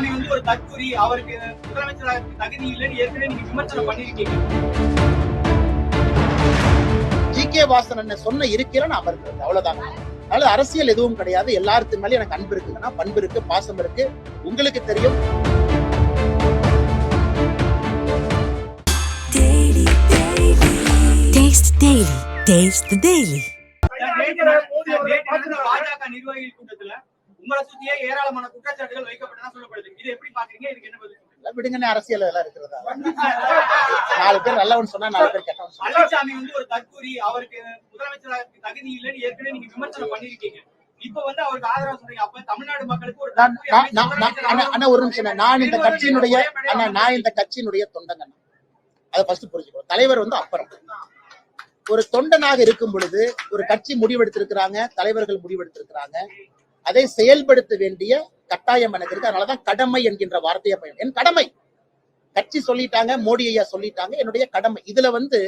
பழனிசாமி வந்து ஒரு தற்கொலை அவருக்கு முதலமைச்சராக தகுதி இல்லைன்னு ஏற்கனவே நீங்க விமர்சனம் பண்ணிருக்கீங்க ஜி. கே. வாசன் அண்ணன் சொன்ன இருக்கிற நான் இருக்கிறது அவ்வளவுதான். அதனால அரசியல் எதுவும் கிடையாது. எல்லாருக்கு மேலே எனக்கு அன்பு இருக்குங்கன்னா பண்பு இருக்கு பாசம் இருக்கு. உங்களுக்கு தெரியும். Taste Daily. Taste the Daily. நேற்று நடந்த பாஜக நிர்வாகிகள் கூட்டத்துல உங்களை சுத்தியே ஏராளமான குற்றச்சாட்டுகள் வைக்கப்பட்டதா சொல்லப்படுது. இது எப்படி பாக்குறீங்க இதுக்கு என்ன பதில் சொல்றீங்க? எல்லாம் விடுங்கன்னு அரசியல் எல்லாம் இருக்கிறதா? நாலு பேர் நல்லவன் சொன்னா நாலு பேர் கெட்டவன் சொன்னா. பழனிசாமி வந்து ஒரு தற்கொலை அவருக்கு முதலமைச்சராக தகுதி இல்லைன்னு ஏற்கனவே நீங்க விமர்சனம் பண்ணிருக்கீங்க இப்ப வந்து அவருக்கு ஆதரவு சொல்றீங்க. அப்ப தமிழ்நாடு மக்களுக்கு ஒரு நான் தற்கொலை நான் நான் நான் அண்ணா, அண்ணா ஒரு நிமிஷம் அண்ணா. நான் இந்த கட்சியினுடைய அண்ணா நான் இந்த கட்சியினுடைய தொண்டங்க அண்ணா. அதை ஃபர்ஸ்ட் புரிஞ்சுக்கணும். தலைவர் வந்து அப்புறம். ஒரு தொண்டனாக இருக்கும் பொழுது ஒரு கட்சி முடிவெடுத்திருக்கிறாங்க தலைவர்கள் முடிவெடுத்திருக்கிறாங்க. அதை செயல்படுத்த வேண்டிய கட்டாயம் எனக்கு இருக்கு. அதனாலதான் கடமை என்கின்ற வார்த்தையை பயன் என் கடமை. கட்சி சொல்லிட்டாங்க மோடி ஐயா சொல்லிட்டாங்க என்னுடைய கடமை. இதுல வந்து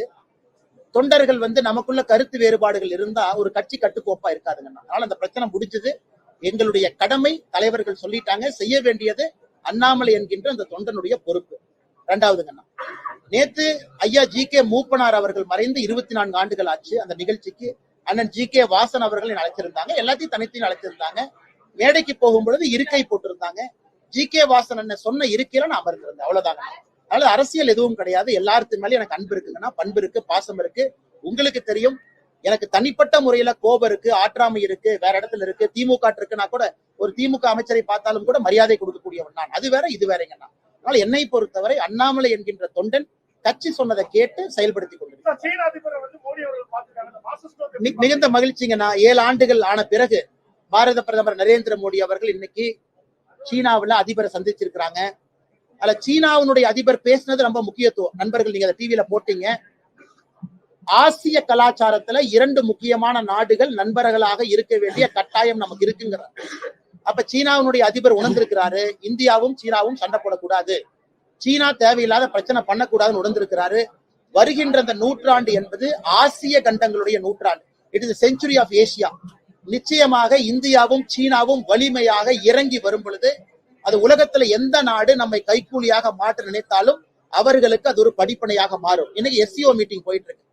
தொண்டர்கள் வந்து நமக்குள்ள கருத்து வேறுபாடுகள் இருந்தா ஒரு கட்சி கட்டுக்கோப்பா இருக்காதுங்க அதனால அந்த பிரச்சனை முடிஞ்சது. எங்களுடைய கடமை தலைவர்கள் சொல்லிட்டாங்க செய்ய வேண்டியது அண்ணாமலை என்கின்ற அந்த தொண்டனுடைய பொறுப்பு. ரெண்டாவதுங்கண்ணா நேத்து ஐயா ஜி கே மூப்பனார் அவர்கள் மறைந்து இருபத்தி நான்கு ஆண்டுகள் ஆச்சு. அந்த நிகழ்ச்சிக்கு அண்ணன் ஜி கே வாசன் அவர்களை அழைச்சிருந்தாங்க எல்லாத்தையும் தனித்தையும் அழைச்சிருந்தாங்க மேடைக்கு போகும் பொழுது இருக்கை போட்டிருந்தாங்க. ஜி கே வாசன் அண்ணன் சொன்ன இருக்கையில நான் அமர்ந்திருந்தேன். அவ்வளவுதாங்க அதனால அரசியல் எதுவும் கிடையாது. எல்லாருக்கு மேலே எனக்கு அன்பு இருக்குங்கன்னா பண்பு இருக்கு பாசம் இருக்கு. உங்களுக்கு தெரியும். எனக்கு தனிப்பட்ட முறையில கோபம் இருக்கு ஆற்றாமை இருக்கு வேற இடத்துல இருக்கு திமுக இருக்குன்னா கூட ஒரு திமுக அமைச்சரை பார்த்தாலும் கூட மரியாதை கொடுக்கக்கூடியவன் நான். அது வேற இது வேறங்க நான். அதனால என்னை பொறுத்தவரை அண்ணாமலை என்கின்ற தொண்டன் கட்சி சொன்னதை கேட்டு செயல்படுத்தி கொண்டிருக்கிறார் மிகுந்த மகிழ்ச்சிங்கண்ணா ஏழு ஆண்டுகள் ஆன பிறகு பாரத பிரதமர் நரேந்திர மோடி அவர்கள் இன்னைக்கு சீனாவுல அதிபரை சந்திச்சிருக்கிறாங்க. அதுல சீனாவினுடைய அதிபர் பேசினது ரொம்ப முக்கியத்துவம். நண்பர்கள் நீங்க டிவியில போட்டீங்க. ஆசிய கலாச்சாரத்துல இரண்டு முக்கியமான நாடுகள் நண்பர்களாக இருக்க வேண்டிய கட்டாயம் நமக்கு இருக்குங்கிறார். அப்ப சீனாவினுடைய அதிபர் உணர்ந்திருக்கிறாரு. இந்தியாவும் சீனாவும் சண்டை போடக்கூடாது. சீனா தேவையில்லாத பிரச்சனை பண்ணக்கூடாதுன்னு உணர்ந்திருக்கிறாரு. வருகின்ற அந்த நூற்றாண்டு என்பது ஆசிய கண்டங்களுடைய நூற்றாண்டு. It is century of Asia நிச்சயமாக இந்தியாவும் சீனாவும் வலிமையாக இறங்கி வரும் பொழுது அது உலகத்துல எந்த நாடு நம்மை கைக்கூலியாக மாற்ற நினைத்தாலும் அவர்களுக்கு அது ஒரு படிப்பனையாக மாறும். இன்னைக்கு எஸ்சிஓ மீட்டிங் போயிட்டு இருக்கு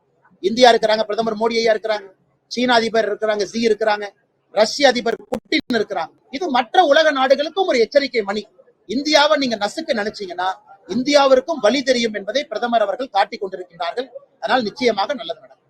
இந்தியா இருக்கிறாங்க பிரதமர் மோடி ஐயா இருக்கிறாங்க சீன அதிபர் இருக்கிறாங்க ஜி இருக்கிறாங்க ரஷ்ய அதிபர் புட்டின் இருக்கிறாங்க. இது மற்ற உலக நாடுகளுக்கும் ஒரு எச்சரிக்கை மணி. இந்தியாவை நீங்க நசுக்க நினைச்சீங்கன்னா இந்தியாவிற்கும் வழி தெரியும் என்பதை பிரதமர் அவர்கள் காட்டிக் கொண்டிருக்கின்றார்கள். அதனால் நிச்சயமாக நல்லது நடக்கும்